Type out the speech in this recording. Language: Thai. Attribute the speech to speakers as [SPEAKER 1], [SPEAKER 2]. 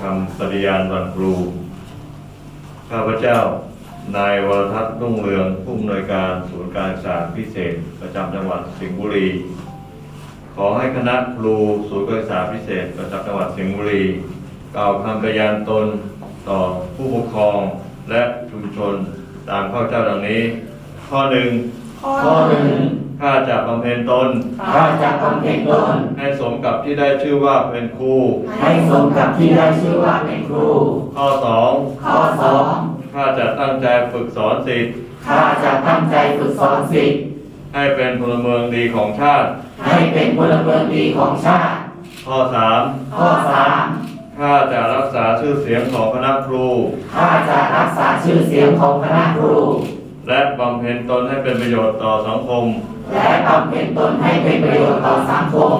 [SPEAKER 1] คำปฏิญาณวันครู ข้าพเจ้า นายวรทัศน์รุ่งเรืองผู้อำนวยการศูนย์การศึกษาพิเศษ ประจำจังหวัดสิงห์บุรี ขอให้คณะครูศูนย์การศึกษาพิเศษ ประจำจังหวัดสิงห์บุรี กล่าวคำปฏิญาณตนต่อผู้ปกครองและชุมชนตามข้าพเจ้าดังนี้ ข้อหนึ่ง
[SPEAKER 2] ข้อหนึ่ง
[SPEAKER 1] ข้าจะบำเพ็ญตน
[SPEAKER 2] ข้าจะบำเพ็ญตน
[SPEAKER 1] ให้สมกับที่ได้ชื่อว่าเป็นครู
[SPEAKER 2] ให้สมกับที่ได้ชื่อว่าเป็นครู
[SPEAKER 1] ข้อสอง
[SPEAKER 2] ข้อสอง
[SPEAKER 1] ข้าจะตั้งใจฝึกสอนศิษย์
[SPEAKER 2] ข้าจะตั้งใจฝึกสอนศิษย์
[SPEAKER 1] ให้เป็นพลเมืองดีของชาติ
[SPEAKER 2] ให้เป็นพลเมืองดีของชาติ
[SPEAKER 1] ข้อสาม
[SPEAKER 2] ข้อสาม
[SPEAKER 1] ข้าจะรักษาชื่อเสียงของคณะครู
[SPEAKER 2] ข้าจะรักษาชื่อเสียงของคณะครู
[SPEAKER 1] และบำเพ็ญตนให้เป็นประโยชน์ต่อสังคม
[SPEAKER 2] และบำเพ็ญตนให้เป็นประโยชน์ต่อสังคม